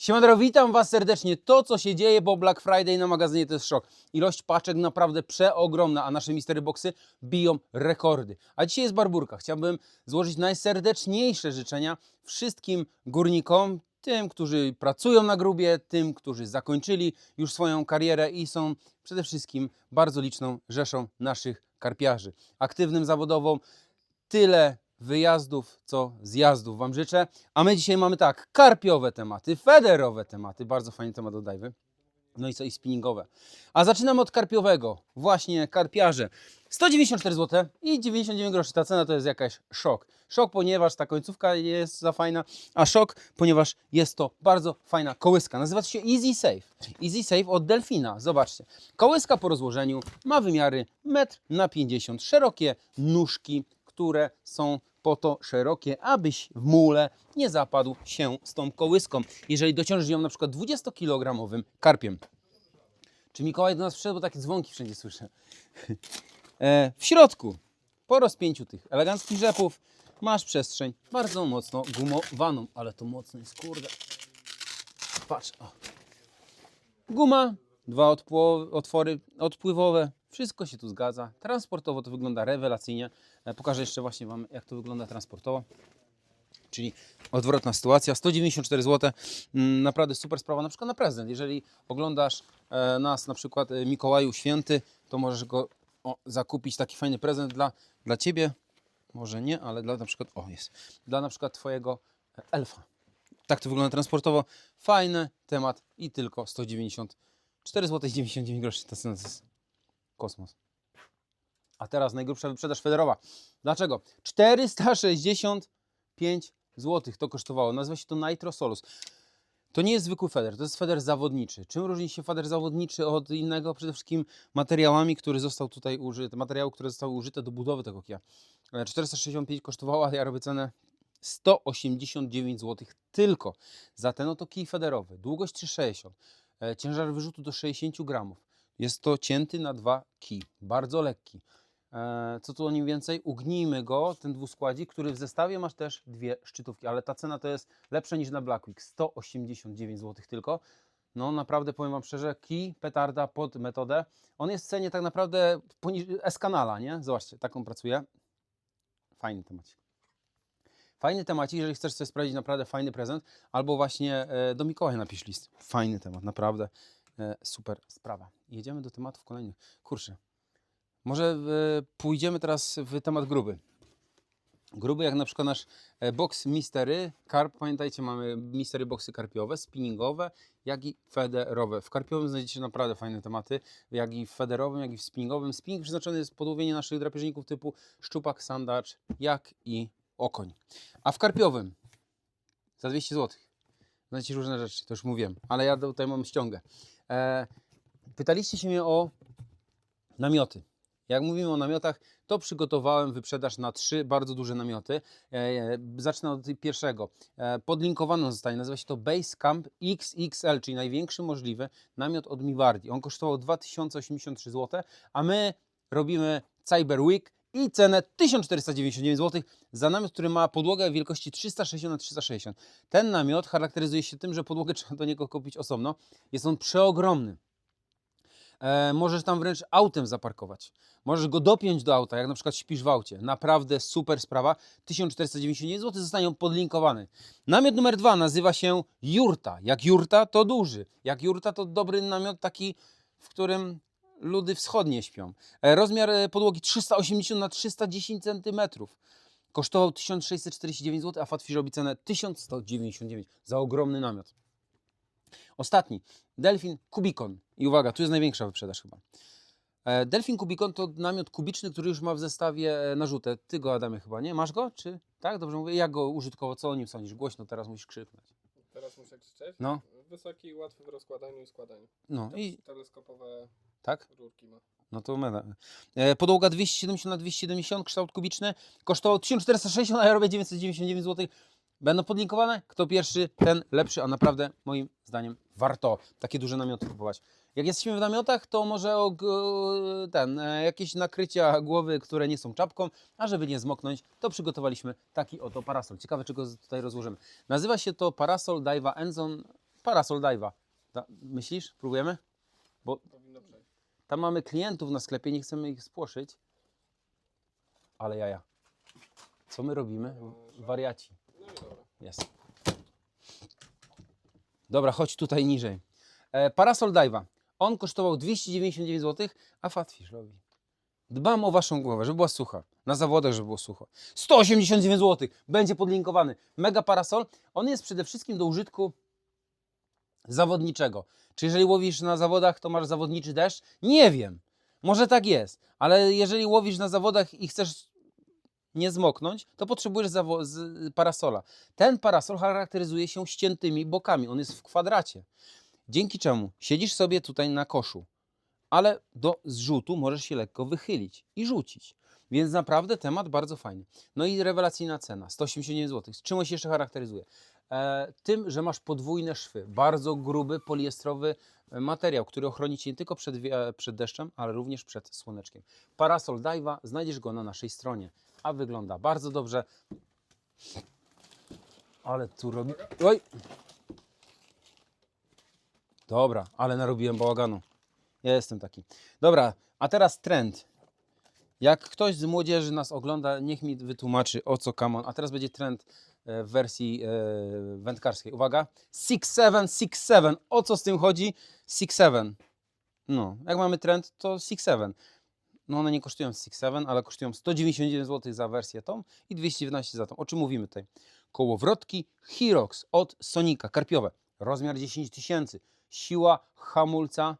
Siemandro, witam Was serdecznie. To, co się dzieje po Black Friday na magazynie, to jest szok. Ilość paczek naprawdę przeogromna, a nasze Mystery Boxy biją rekordy. A dzisiaj jest Barburka. Chciałbym złożyć najserdeczniejsze życzenia wszystkim górnikom, tym, którzy pracują na grubie, tym, którzy zakończyli już swoją karierę i są przede wszystkim bardzo liczną rzeszą naszych karpiarzy. Aktywnym zawodowo tyle wyjazdów, co zjazdów Wam życzę. A my dzisiaj mamy tak, karpiowe tematy, federowe tematy, bardzo fajny temat od Dajwy. No i co, i spinningowe. A zaczynamy od karpiowego, właśnie karpiarze. 194 zł i 99 groszy. Ta cena to jest jakaś szok. Szok, ponieważ ta końcówka jest za fajna, a szok, ponieważ jest to bardzo fajna kołyska. Nazywa się Easy Safe. Easy Safe od Delfina. Zobaczcie. Kołyska po rozłożeniu ma wymiary 1 na 50 szerokie nóżki, które są po to szerokie, abyś w mule nie zapadł się z tą kołyską, jeżeli dociążysz ją na przykład 20-kilogramowym karpiem. Czy Mikołaj do nas przyszedł, bo takie dzwonki wszędzie słyszę. E, w środku, po rozpięciu tych eleganckich rzepów, masz przestrzeń bardzo mocno gumowaną, ale to mocno jest, kurde. Patrz, o. Guma, dwa odpływowe, wszystko się tu zgadza. Transportowo to wygląda rewelacyjnie. E, Pokażę jeszcze właśnie Wam, jak to wygląda transportowo. Czyli odwrotna sytuacja. 194 zł. Mm, Naprawdę super sprawa, na przykład na prezent. Jeżeli oglądasz e, nas, na przykład e, Mikołaju Święty, to możesz go o, zakupić taki fajny prezent dla, dla Ciebie. Może nie, ale dla na przykład, o jest, dla na przykład Twojego elfa. Tak to wygląda transportowo. Fajny temat i tylko 194 zł i 99 groszy. To jest kosmos. A teraz najgrubsza wyprzedaż federowa. Dlaczego? 465 zł to kosztowało. Nazywa się to Nitro Solus. To nie jest zwykły feder, to jest feder zawodniczy. Czym różni się feder zawodniczy od innego? Przede wszystkim materiałami, który został tutaj użyty, materiału, które zostały użyte do budowy tego kija. E, 465 kosztowała, a ja robię cenę 189 zł tylko za ten oto kij federowy. Długość 360, e, ciężar wyrzutu do 60 gramów. Jest to cięty na dwa kij, bardzo lekki. E, Co tu o nim więcej? Ugnijmy go, ten dwuskładzik, który w zestawie masz też dwie szczytówki, ale ta cena to jest lepsza niż na Black Week, 189 zł tylko. No naprawdę powiem Wam szczerze, kij petarda pod metodę. On jest w cenie tak naprawdę S-kanala, nie? Zobaczcie, taką pracuje. Fajny temat. Fajny temat, jeżeli chcesz sobie sprawdzić naprawdę fajny prezent, albo właśnie e, do Mikołaja napisz list. Fajny temat, naprawdę super sprawa. Jedziemy do tematów kolejnych. Kurczę, może e, pójdziemy teraz w temat gruby. Gruby jak na przykład nasz e, box Mistery, karp, pamiętajcie mamy Mistery boxy karpiowe, spinningowe, jak i federowe. W karpiowym znajdziecie naprawdę fajne tematy, jak i w federowym, jak i w spinningowym. Spinning przeznaczony jest pod łowienie naszych drapieżników typu szczupak, sandacz, jak i okoń. A w karpiowym za 200 zł. Znajdziecie różne rzeczy, to już mówiłem, ale ja tutaj mam ściągę. E, pytaliście się mnie o namioty. Jak mówimy o namiotach, to przygotowałem wyprzedaż na trzy bardzo duże namioty. E, e, zacznę od pierwszego. Podlinkowany zostanie, nazywa się to Base Camp XXL, czyli największy możliwy namiot od Miwardi. On kosztował 2083 zł, a my robimy Cyber Week i cenę 1499 zł za namiot, który ma podłogę wielkości 360 na 360. Ten namiot charakteryzuje się tym, że podłogę trzeba do niego kupić osobno. Jest on przeogromny. E, możesz tam wręcz autem zaparkować. Możesz go dopiąć do auta, jak na przykład śpisz w aucie. Naprawdę super sprawa. 1499 zł zostanie podlinkowany. Namiot numer dwa nazywa się Jurta. Jak Jurta to duży. Jak Jurta to dobry namiot taki, w którym ludy wschodnie śpią. E, rozmiar e, podłogi 380 na 310 cm. Kosztował 1649 zł, a Fatfish robi cenę 1199 za ogromny namiot. Ostatni, Delfin Kubikon. I uwaga, tu jest największa wyprzedaż chyba. E, Delfin Kubikon to namiot kubiczny, który już ma w zestawie narzutę. Ty go, Adamie, chyba, nie? Masz go? Czy? Tak? Dobrze mówię? Jak go użytkowo? Co o nim sądzisz? Głośno teraz musisz krzyknąć. Teraz muszę krzyczeć? No. Wysoki, łatwy w rozkładaniu i składaniu. No i Teleskopowe tak? rurki ma. No to mega. E, Podłoga 270 na 270, kształt kubiczny. Kosztował 1460, a ja robię 999 zł. Będą podlinkowane. Kto pierwszy, ten lepszy, a naprawdę moim zdaniem warto takie duże namioty kupować. Jak jesteśmy w namiotach, to może o, ten, e, jakieś nakrycia głowy, które nie są czapką, a żeby nie zmoknąć, to przygotowaliśmy taki oto parasol. Ciekawe, czego tutaj rozłożymy. Nazywa się to parasol Daiwa Enzon Parasol Dive'a. Da, myślisz? Próbujemy? Przejść. Tam mamy klientów na sklepie, nie chcemy ich spłoszyć. Ale jaja. Co my robimy? Wariaci. Jest. Dobra, chodź tutaj niżej. E, Parasol Dive'a. On kosztował 299 zł, a Fatfish robi. Dbam o waszą głowę, żeby była sucha. Na zawodach, żeby było sucho. 189 zł. Będzie podlinkowany. Mega parasol. On jest przede wszystkim do użytku zawodniczego. Czy jeżeli łowisz na zawodach, to masz zawodniczy deszcz? Nie wiem. Może tak jest. Ale jeżeli łowisz na zawodach i chcesz nie zmoknąć, to potrzebujesz z parasola. Ten parasol charakteryzuje się ściętymi bokami. On jest w kwadracie. Dzięki czemu siedzisz sobie tutaj na koszu, ale do zrzutu możesz się lekko wychylić i rzucić. Więc naprawdę temat bardzo fajny. No i rewelacyjna cena 189 zł. Czym on się jeszcze charakteryzuje? E, tym, że masz podwójne szwy. Bardzo gruby, poliestrowy e, materiał, który ochroni cię nie tylko przed, przed deszczem, ale również przed słoneczkiem. Parasol Daiwa, znajdziesz go na naszej stronie. A wygląda bardzo dobrze. Ale tu robi. Oj! Dobra, ale narobiłem bałaganu. Ja jestem taki. Dobra, a teraz trend. Jak ktoś z młodzieży nas ogląda, niech mi wytłumaczy o co kamon. A teraz będzie trend w wersji e, wędkarskiej. Uwaga. 6767. O co z tym chodzi? 67. No, jak mamy trend, to 67. No one nie kosztują 67, ale kosztują 199 zł za wersję tą i 219 za tą. O czym mówimy tutaj? Kołowrotki Hirox od Sonika, karpiowe. Rozmiar 10 tysięcy. Siła hamulca.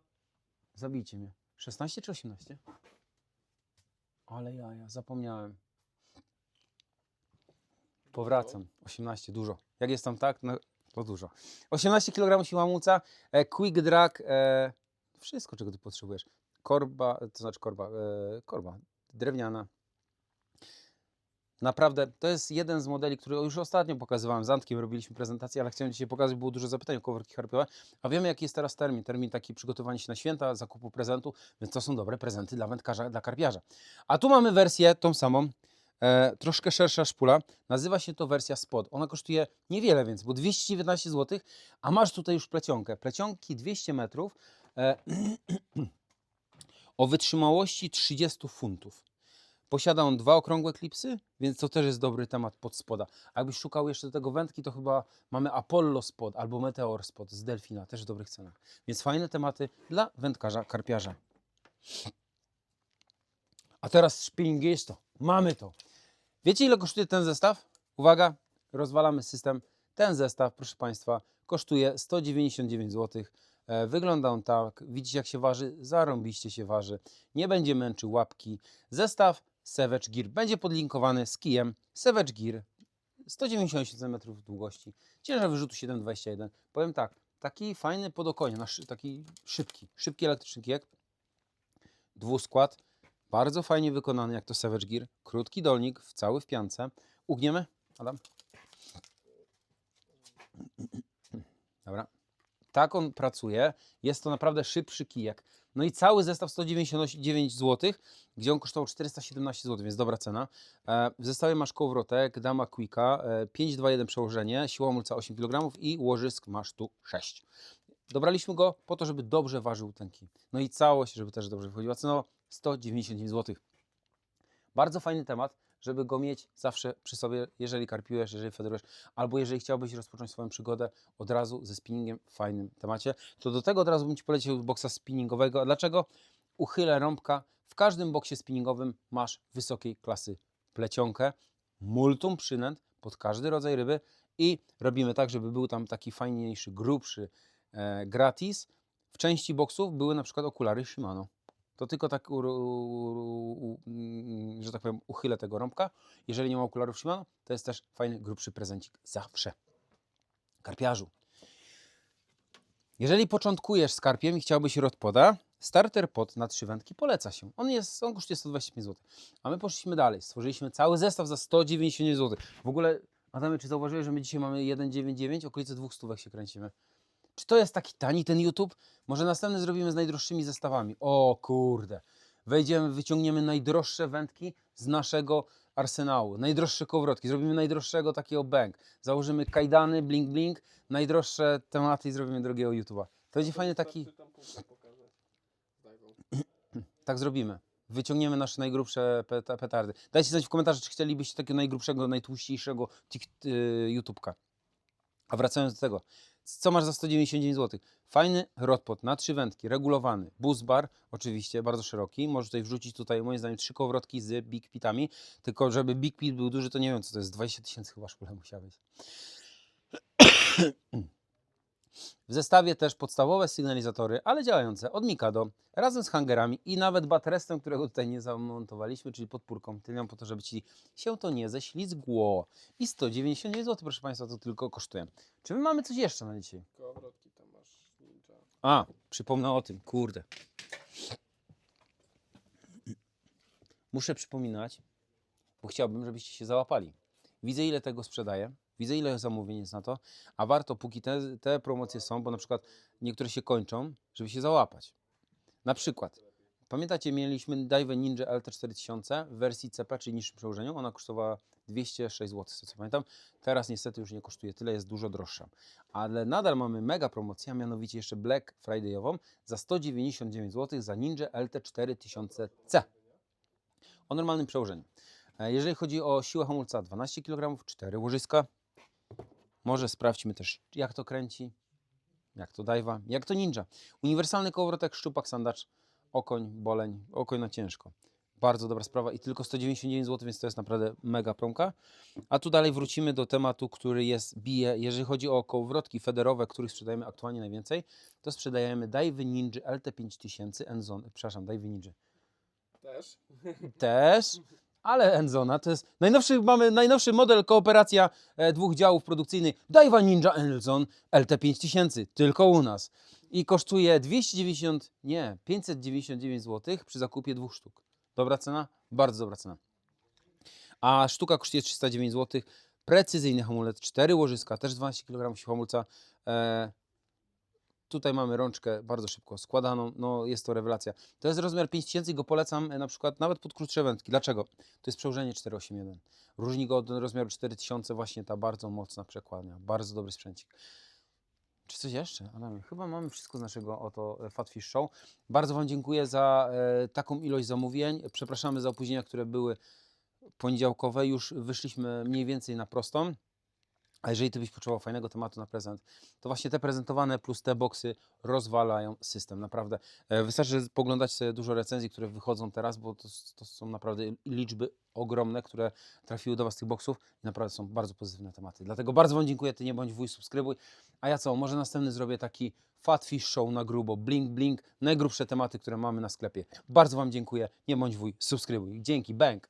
Zabijcie mnie. 16 czy 18? Ale ja, ja zapomniałem. Powracam. 18, dużo. Jak jest tam tak, no to dużo. 18 kg siła hamulca, e, quick drag, e, wszystko czego ty potrzebujesz. Korba, to znaczy korba, e, korba drewniana. Naprawdę, to jest jeden z modeli, który już ostatnio pokazywałem. Z Antkiem robiliśmy prezentację, ale chciałem dzisiaj pokazać, było dużo zapytań o kołowrotki harpiowe. A wiemy, jaki jest teraz termin. Termin taki przygotowania się na święta, zakupu prezentu, więc to są dobre prezenty dla wędkarza, dla karpiarza. A tu mamy wersję tą samą, e, troszkę szersza szpula. Nazywa się to wersja spod. Ona kosztuje niewiele, więc, bo 219 zł, a masz tutaj już plecionkę. Plecionki 200 metrów e, o wytrzymałości 30 funtów. Posiada on dwa okrągłe klipsy, więc to też jest dobry temat pod spoda. A jakbyś szukał jeszcze tego wędki, to chyba mamy Apollo Spod albo Meteor Spod z Delfina, też w dobrych cenach. Więc fajne tematy dla wędkarza, karpiarza. A teraz spinning jest to. Mamy to. Wiecie ile kosztuje ten zestaw? Uwaga, rozwalamy system. Ten zestaw, proszę Państwa, kosztuje 199 zł. E, Wygląda on tak, widzicie jak się waży, zarąbiście się waży, nie będzie męczył łapki. Zestaw Savage Gear będzie podlinkowany z kijem Savage Gear 198 cm długości, ciężar wyrzutu 7,21. Powiem tak, taki fajny podokonie, taki szybki, szybki elektryczny kijek, dwuskład, bardzo fajnie wykonany jak to Savage Gear, krótki dolnik, w cały w piance. Ugniemy, Adam? Dobra. Tak on pracuje. Jest to naprawdę szybszy kijek. No i cały zestaw 199 zł, gdzie on kosztował 417 zł, więc dobra cena. E, W zestawie masz kołowrotek, dama quicka, e, 521 przełożenie, siła hamulca 8 kg i łożysk masz tu 6. Dobraliśmy go po to, żeby dobrze ważył ten kij. No i całość, żeby też dobrze wychodziła. Cenowo 199 zł. Bardzo fajny temat, żeby go mieć zawsze przy sobie, jeżeli karpiujesz, jeżeli federujesz, albo jeżeli chciałbyś rozpocząć swoją przygodę od razu ze spinningiem w fajnym temacie, to do tego od razu bym Ci polecił boksa spinningowego. A Dlaczego? Uchylę rąbka. W każdym boksie spinningowym masz wysokiej klasy plecionkę, multum przynęt pod każdy rodzaj ryby i robimy tak, żeby był tam taki fajniejszy, grubszy e, gratis. W części boksów były na przykład okulary Shimano. To tylko tak, u, u, u, mm, że tak powiem, uchylę tego rąbka. Jeżeli nie ma okularów Shimano, to jest też fajny, grubszy prezencik zawsze. Karpiarzu. Jeżeli początkujesz z karpiem i chciałbyś rodpoda, starter pod na trzy wędki poleca się. On, jest, on kosztuje 125 zł. A my poszliśmy dalej. Stworzyliśmy cały zestaw za 199 zł. W ogóle, Adamie, czy zauważyłeś, że my dzisiaj mamy 199, okolice 200 się kręcimy? Czy to jest taki tani ten YouTube? Może następny zrobimy z najdroższymi zestawami. O kurde. Wejdziemy, wyciągniemy najdroższe wędki z naszego arsenału, najdroższe kołowrotki, zrobimy najdroższego takiego bank, założymy kajdany, blink blink, najdroższe tematy i zrobimy drogiego YouTube'a. To będzie fajny taki, tak zrobimy. Wyciągniemy nasze najgrubsze peta- petardy. Dajcie znać w komentarzach, czy chcielibyście takiego najgrubszego, najtłuściejszego y, YouTubka. A wracając do tego, co masz za 199 zł? Fajny rodpot na trzy wędki, regulowany, bus bar, oczywiście, bardzo szeroki. Możesz tutaj wrzucić tutaj, moim zdaniem, trzy kołowrotki z Big Pitami. Tylko, żeby Big Pit był duży, to nie wiem, co to jest, 20 tysięcy chyba szkule musiała być. W zestawie też podstawowe sygnalizatory, ale działające od Mikado, razem z hangerami i nawet batrestem, którego tutaj nie zamontowaliśmy, czyli podpórką tylnią, po to, żeby ci się to nie ześlizgło. I 199 zł, proszę Państwa, to tylko kosztuje. Czy my mamy coś jeszcze na dzisiaj? Kołowrotki tam masz ninja. A, przypomnę o tym, kurde. Muszę przypominać, bo chciałbym, żebyście się załapali. Widzę, ile tego sprzedaję, widzę, ile zamówień jest na to, a warto, póki te, te promocje są, bo na przykład niektóre się kończą, żeby się załapać. Na przykład, pamiętacie, mieliśmy Dive Ninja LT4000 w wersji CP, czyli niższym przełożeniu. Ona kosztowała 206 zł, co pamiętam. Teraz niestety już nie kosztuje tyle, jest dużo droższa. Ale nadal mamy mega promocję, a mianowicie jeszcze Black Friday'ową za 199 zł za Ninja LT4000C o normalnym przełożeniu. E, Jeżeli chodzi o siłę hamulca 12 kg, 4 łożyska. Może sprawdźmy też jak to kręci, jak to dajwa, jak to ninja. Uniwersalny kołowrotek, szczupak, sandacz, okoń, boleń, okoń na ciężko. Bardzo dobra sprawa i tylko 199 zł, więc to jest naprawdę mega promka. A tu dalej wrócimy do tematu, który jest, bije, jeżeli chodzi o kołowrotki federowe, których sprzedajemy aktualnie najwięcej, to sprzedajemy Daiwy Ninja LT5000 Enzone, przepraszam, Daiwy Ninja Też. też, ale Enzona to jest najnowszy, mamy najnowszy model kooperacja e, dwóch działów produkcyjnych Daiwa Ninja Enzon LT5000, tylko u nas. I kosztuje 290, nie, 599 zł przy zakupie dwóch sztuk. Dobra cena? Bardzo dobra cena. A sztuka kosztuje 309 zł. Precyzyjny hamulec, 4 łożyska, też 12 kg hamulca. Tutaj mamy rączkę bardzo szybko składaną, no jest to rewelacja. To jest rozmiar 5000 i go polecam e, na przykład nawet pod krótsze wędki. Dlaczego? To jest przełożenie 481. Różni go od rozmiaru 4000 właśnie ta bardzo mocna przekładnia. Bardzo dobry sprzęcik. Czy coś jeszcze? Chyba mamy wszystko z naszego oto e, Fatfish Show. Bardzo Wam dziękuję za e, taką ilość zamówień. Przepraszamy za opóźnienia, które były poniedziałkowe. Już wyszliśmy mniej więcej na prostą. A jeżeli Ty byś potrzebował fajnego tematu na prezent, to właśnie te prezentowane plus te boksy rozwalają system, naprawdę. E, Wystarczy poglądać sobie dużo recenzji, które wychodzą teraz, bo to, to są naprawdę liczby ogromne, które trafiły do Was z tych boksów i naprawdę są bardzo pozytywne tematy. Dlatego bardzo Wam dziękuję, Ty nie bądź wuj, subskrybuj. A ja co, może następny zrobię taki Fatfish Show na grubo, blink blink, najgrubsze tematy, które mamy na sklepie. Bardzo Wam dziękuję, nie bądź wuj, subskrybuj. Dzięki, bank!